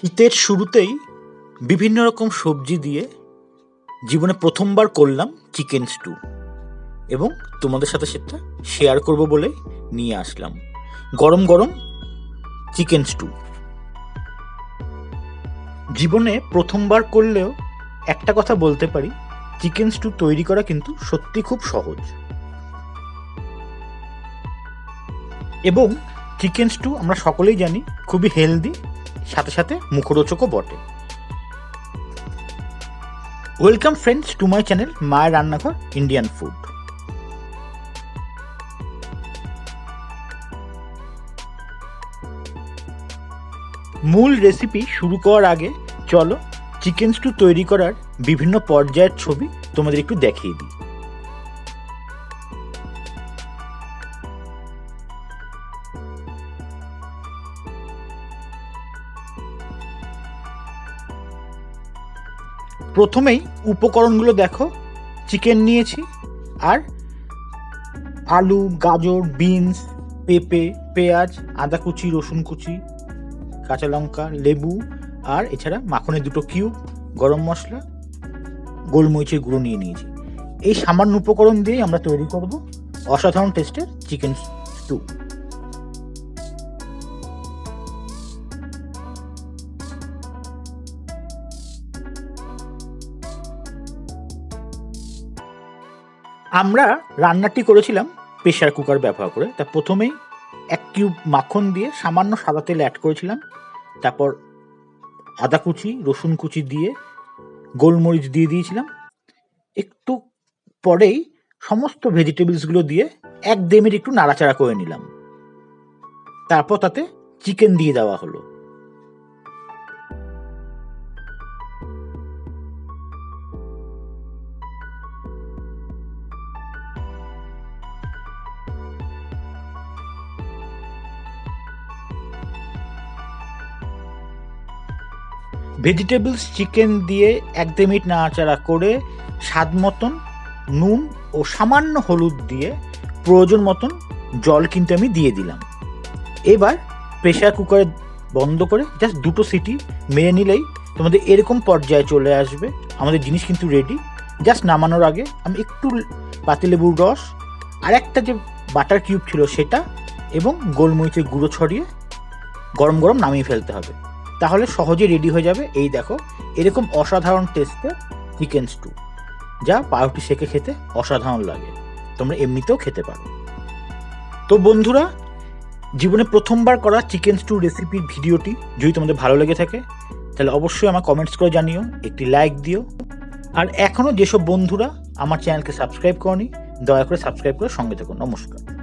শীতের শুরুতেই বিভিন্ন রকম সবজি দিয়ে জীবনে প্রথমবার করলাম চিকেন স্টু। এবং তোমাদের সাথে সেটা শেয়ার করব বলে নিয়ে আসলাম। গরম গরম চিকেন স্টু। জীবনে প্রথমবার করলেও একটা কথা বলতে পারি, চিকেন স্টু তৈরি করা কিন্তু সত্যি খুব সহজ। এবং চিকেন স্টু আমরা সকলেই জানি খুবই হেলদি সাথে সাথে মুখরোচকও বটে। Welcome friends to my channel মায়ের রান্নাঘর ইন্ডিয়ান ফুড মূল রেসিপি শুরু করার আগে চলো চিকেন স্টু তৈরি করার বিভিন্ন পর্যায়ের ছবি তোমাদের একটু দেখিয়ে দিই। প্রথমেই উপকরণগুলো দেখো। চিকেন নিয়েছি আর আলু, গাজর, বিনস, পেঁপে, পেঁয়াজ, আদা কুচি, রসুন কুচি, কাঁচা লঙ্কা, লেবু আর এছাড়া মাখনের দুটো কিউব, গরম মশলা, গোলমরিচের গুঁড়ো নিয়ে নিয়েছি। এই সামান্য উপকরণ দিয়েই আমরা তৈরি করব অসাধারণ টেস্টের চিকেন স্টু। আমরা রান্নাটি করেছিলাম প্রেশার কুকার ব্যবহার করে। তা প্রথমেই এক কিউব মাখন দিয়ে সামান্য সাদা তেল অ্যাড করেছিলাম। তারপর আদা কুচি, রসুন কুচি দিয়ে গোলমরিচ দিয়ে দিয়েছিলাম। একটু পরেই সমস্ত ভেজিটেবলসগুলো দিয়ে এক দে মিনিট একটু নাড়াচাড়া করে নিলাম। তারপর তাতে চিকেন দিয়ে দেওয়া হলো। ভেজিটেবলস, চিকেন দিয়ে এক মিনিট নাড়াচাড়া করে স্বাদ মতন নুন ও সামান্য হলুদ দিয়ে প্রয়োজন মতন জল কিন্তু আমি দিয়ে দিলাম। এবার প্রেশার কুকারে বন্ধ করে জাস্ট দুটো সিটি মেরে নিলেই তোমাদের এরকম পর্যায়ে চলে আসবে। আমাদের জিনিস কিন্তু রেডি জাস্ট নামানোর আগে আমি একটু পাতিলেবুর রস আর একটা যে বাটার কিউব ছিল সেটা এবং গোলমরিচের গুঁড়ো ছড়িয়ে গরম গরম নামিয়ে ফেলতে হবে। তাহলে সহজে রেডি হয়ে যাবে। এই দেখো, এরকম অসাধারণ টেস্টে চিকেন স্টু যা পাউরুটি সেকে খেতে অসাধারণ লাগে। তোমরা এমনিতেও খেতে পারো। তো বন্ধুরা, জীবনে প্রথমবার করা চিকেন স্টু রেসিপির ভিডিওটি যদি তোমাদের ভালো লেগে থাকে, তাহলে অবশ্যই আমার কমেন্টস করে জানিও, একটি লাইক দিও। আর এখনও যেসব বন্ধুরা আমার চ্যানেলকে সাবস্ক্রাইব করনি, দয়া করে সাবস্ক্রাইব করে সঙ্গে থাকুন নমস্কার।